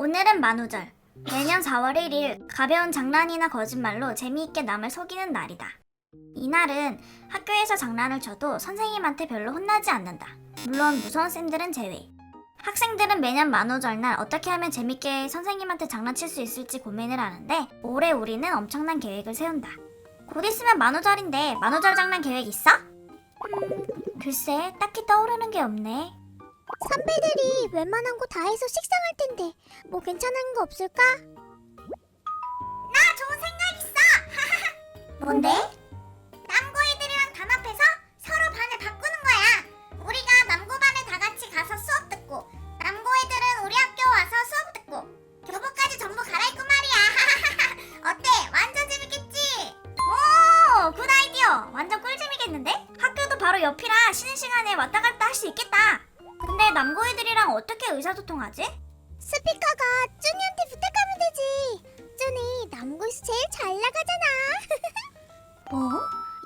오늘은 만우절. 매년 4월 1일 가벼운 장난이나 거짓말로 재미있게 남을 속이는 날이다. 이날은 학교에서 장난을 쳐도 선생님한테 별로 혼나지 않는다. 물론 무서운 쌤들은 제외. 학생들은 매년 만우절 날 어떻게 하면 재밌게 선생님한테 장난칠 수 있을지 고민을 하는데 올해 우리는 엄청난 계획을 세운다. 곧 있으면 만우절인데 만우절 장난 계획 있어? 음, 글쎄 딱히 떠오르는 게 없네. 선배들이 웬만한 거 다 해서 식상할 텐데 뭐 괜찮은 거 없을까? 나 좋은 생각 있어. 뭔데? 남고이들이랑 단합해서 서로 반을 바꾸는 거야. 우리가 남고반에 다 같이 가서 수업 듣고 남고이들은 우리 학교 와서 수업 듣고 교복까지 전부 갈아입고 말이야. 어때? 완전 재밌겠지? 오, 굿 아이디어. 완전 꿀잼이겠는데? 학교도 바로 옆이라 쉬는 시간에 왔다 갔다 할 수 있겠다. 근데 남고이들이랑 어떻게 의사소통하지? 스피커가 쭈니한테 부탁하면 되지 쭈니 남고에서 제일 잘 나가잖아 뭐?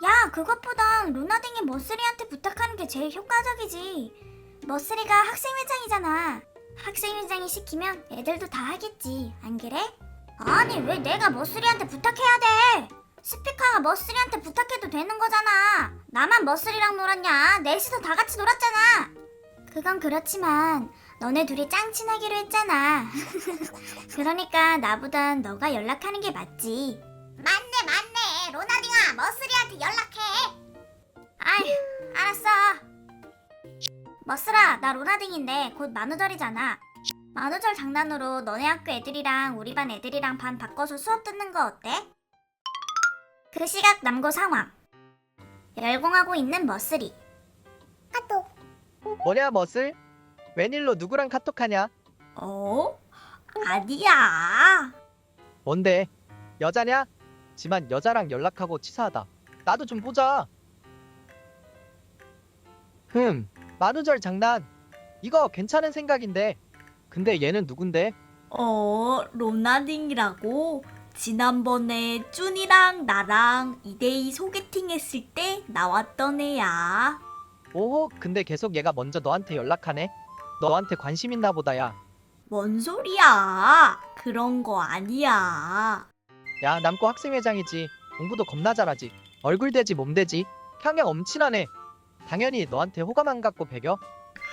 야, 그것보단 루나딩이 머스리한테 부탁하는 게 제일 효과적이지. 머스리가 학생회장이잖아. 학생회장이 시키면 애들도 다 하겠지. 안 그래? 아니, 왜 내가 머스리한테 부탁해야 돼? 스피커가 머스리한테 부탁해도 되는 거잖아. 나만 머스리랑 놀았냐? 넷이서 다 같이 놀았잖아. 그건 그렇지만 너네 둘이 짱 친하기로 했잖아. 그러니까 나보단 너가 연락하는 게 맞지. 맞네 맞네. 로나딩아 머스리한테 연락해. 아이 알았어. 머스라 나 로나딩인데 곧 만우절이잖아. 만우절 장난으로 너네 학교 애들이랑 우리 반 애들이랑 반 바꿔서 수업 듣는 거 어때? 그 시각 남고 상황. 열공하고 있는 머스리 아또 뭐냐 머슬? 웬일로 누구랑 카톡하냐? 어? 아니야 뭔데? 여자냐? 지만 여자랑 연락하고 치사하다. 나도 좀 보자. 흠, 만우절 장난. 이거 괜찮은 생각인데. 근데 얘는 누군데? 어, 로나딩이라고? 지난번에 쭈니랑 나랑 2대2 소개팅 했을 때 나왔던 애야. 오호, 근데 계속 얘가 먼저 너한테 연락하네. 너한테 관심 있나 보다야. 뭔 소리야? 그런 거 아니야. 야, 남고 학생회장이지. 공부도 겁나 잘하지. 얼굴 되지 몸 되지. 향양 엄친하네. 당연히 너한테 호감 안 갖고 배겨.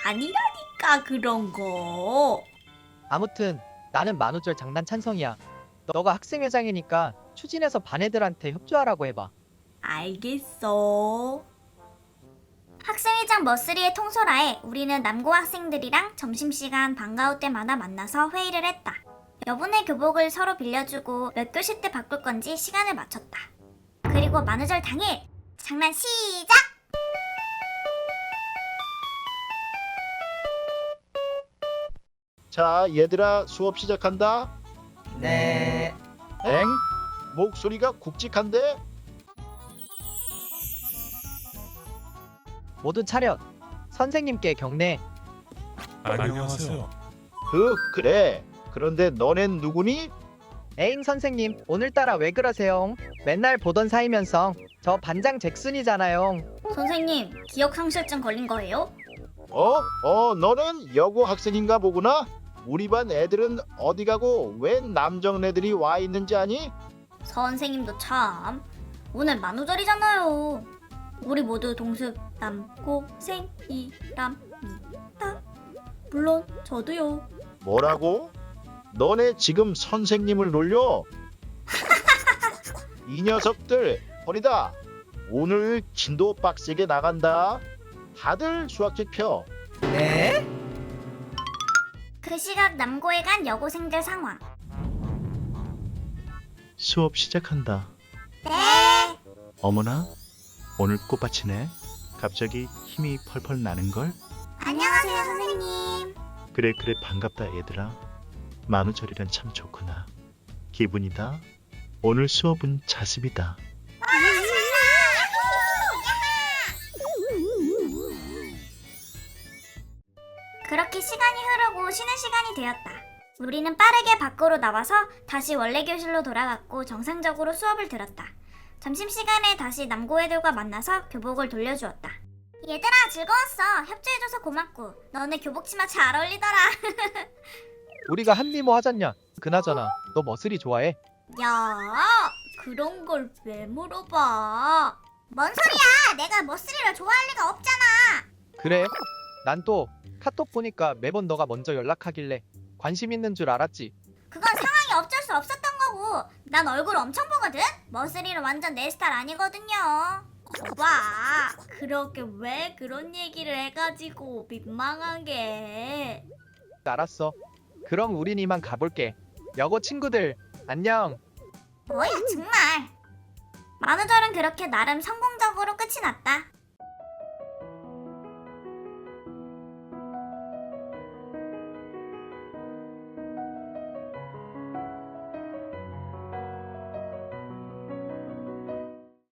아니라니까 그런 거. 아무튼 나는 만우절 장난 찬성이야. 너가 학생회장이니까 추진해서 반 애들한테 협조하라고 해봐. 알겠어. 학생회장 머스리의 통솔하에 우리는 남고 학생들이랑 점심시간 방과후 때마다 만나서 회의를 했다. 여분의 교복을 서로 빌려주고 몇 교시 때 바꿀 건지 시간을 맞췄다. 그리고 만우절 당일 장난 시작! 자, 얘들아 수업 시작한다. 네. 엥? 목소리가 굵직한데? 모두 차렷. 선생님께 경례. 안녕하세요. 그 그래. 그런데 너넨 누구니? 에잉 선생님, 오늘따라 왜 그러세요? 맨날 보던 사이면서 저 반장 잭슨이잖아요. 선생님, 기억 상실증 걸린 거예요? 어? 어, 너는 여고 학생인가 보구나. 우리 반 애들은 어디 가고 웬 남정네들이 와 있는지 아니? 선생님도 참. 오늘 만우절이잖아요. 우리 모두 동습 남고 생이랍니다. 물론 저도요. 뭐라고? 너네 지금 선생님을 놀려? 이 녀석들 버리다. 오늘 진도 빡세게 나간다. 다들 수학책 펴. 네? 그 시각 남고에 간 여고생들 상황. 수업 시작한다. 네. 어머나, 오늘 꽃밭이네. 갑자기 힘이 펄펄 나는걸? 안녕하세요, 선생님. 그래 그래 반갑다 얘들아. 만우절이란 참 좋구나. 기분이다. 오늘 수업은 자습이다. 그렇게 시간이 흐르고 쉬는 시간이 되었다. 우리는 빠르게 밖으로 나와서 다시 원래 교실로 돌아갔고 정상적으로 수업을 들었다. 점심시간에 다시 남고 애들과 만나서 교복을 돌려주었다. 얘들아 즐거웠어. 협조해줘서 고맙고 너네 교복 치마 잘 어울리더라. 우리가 한미모 하잖냐. 그나저나 너 머슬이 좋아해? 야, 그런 걸 왜 물어봐? 뭔 소리야? 내가 머스리를 좋아할 리가 없잖아. 그래? 난 또 카톡 보니까 매번 너가 먼저 연락하길래 관심 있는 줄 알았지. 난 얼굴 엄청 보거든. 머스리는 완전 내 스타일 아니거든요. 봐, 그렇게 왜 그런 얘기를 해가지고 민망하게. 알았어. 그럼 우린 이만 가볼게. 여고 친구들 안녕. 뭐야 정말. 만우절은 그렇게 나름 성공적으로 끝이 났다.